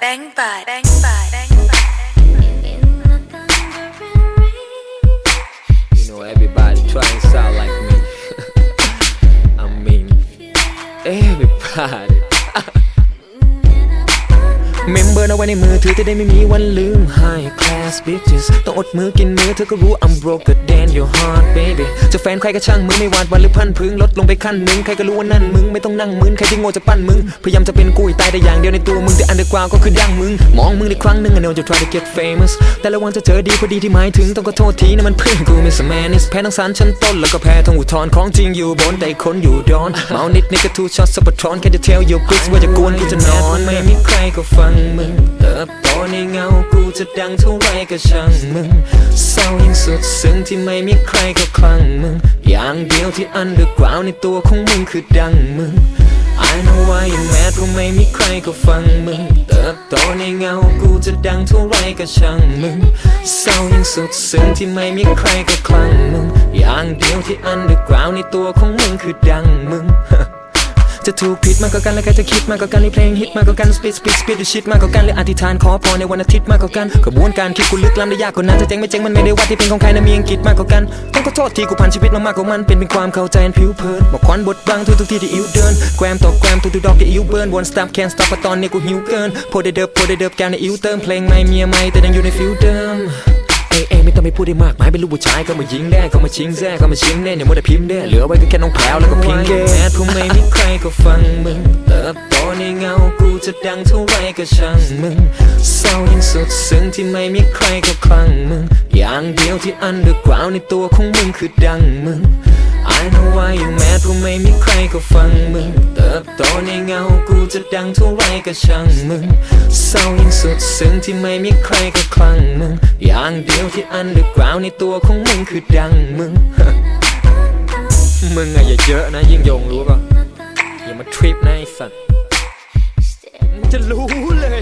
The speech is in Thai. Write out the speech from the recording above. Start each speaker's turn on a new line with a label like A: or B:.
A: แบงค์บาทแบงค์บาทแบงค์บาท
B: You know, everybody try and sound like me. I mean, everybody. เมมเบอร์เอาไว้ในมือถือจะได้ไม่มีวันลืม High class bitches ต้องอดมือกินมือเธอก็รู้ I'm broke than your heart baby จะแฟนใครก็ช่างมึงไม่หวาดวันหรือพันพึงลดลงไปขั้นหนึ่งใครก็รู้ว่านั่นมึงไม่ต้องนั่งมึนใครที่โง่จะปั้นมึงพยายามจะเป็นกูให้ตายแต่อย่างเดียวในตัวมึงแต่อันเดอร์กราวก็คือดั้งมึงมองมึงในครั้งหนึ่ง I know you try to get famous แต่ระวังจะเจอดีพอดีที่หมายถึงต้องขอโทษทีนะมันเพื่อนกูไม่สแมนิสแพ้ทั้งสารชั้นต้นแล้วก็แพ้ทั้งอุทธรณ์ของจริงอยู่บนแต่คนอยู่ดอนเมานิดนี่ก็ทูช็อตสปอร์ตทอนแค่จะ tell you bitch ว่าจะกวนกูจะนอนไม่มีใครก็ฟังมึงเติบโตในเงากูจะดังเท่าไรก็ช่างมึงเศร้ายิ่งสุดซึ้งที่ไม่มีใครก็คลั่งมึง อย่างเดียวที่ underground ในตัวของมึงคือดังมึง I know why you mad เพราะไม่มีใครก็ฟังมึง เติบโตในเงากูจะดังเท่าไรก็ช่างมึงเศร้ายิ่งสุดซึ้งที่ไม่มีใครก็คลั่งมึง อย่างเดียวที่ underground ในตัวของมึงคือดังมึง จะถูกผิดมากกว่ากันและใครจะคิดมากกว่ากันในเพลงฮิตมากกว่ากันสปีดสปีดสปีดดูชิดมากกว่ากันหรืออธิษฐานขอพรในวันอาทิตย์มากกว่ากันกระบวนการคิดกูลึกล้ำได้ยากกว่านั้นจะเจ๊งไม่เจ๊งมันไม่ได้ว่าที่เป็นของใครนะมีอังกฤษมากกว่ากันต้องขอโทษที่กูผ่านชีวิตมามากกว่ามันเป็นเป็นความเข้าใจอันผิวเผินบอกควันบทบังทุกทุกที่ที่อิวเดินแกรมต่อแกรมทุกทุกดอกที่อิวเบิร์นวนสตับแคนสต็อปพอตอนนี้กูหิวเกินโพดได้เดิบโพดได้เดิบแกมในอิวเติมเพลงใหม่เมียใหม่แต่ยังอยู่ในฟิลเดิม เอ้ยเอ้ยไม่ต้องไปพูดได้มากมายเป็นลูกผู้ชายก็มายิงแน่ก็มาชิงแซ่ก็มาชิงแน่อย่ามัวแต่พิมพ์แน่เหลือไว้ก็แค่น้องแพรวแล้วก็พิงแกแม้ผู้ไม่มีใครก็ฟังมึงเติบโตในเงากูจะดังเท่าไรก็ช่างมึงเศร้ายิ่งสุดซึ้งที่ไม่มีใครก็คลั่งมึงอย่างเดียวที่ underground ในตัวของมึงคือดังมึง I know why you mad เพราะไม่มีใครก็ฟังมึง เติบโตในเงากูจะดังเท่าไรก็ช่างมึง เศร้ายิ่งสุดซึ้งที่ไม่มีใครก็คลั่งมึง อย่างเดียวที่ underground ในตัวของมึงคือดังมึง มึงอะอย่าเยอะนะยิ่งยงรู้ป่ะ อย่ามาทริปนะไอ้สัตว์มึงจะรู้เลย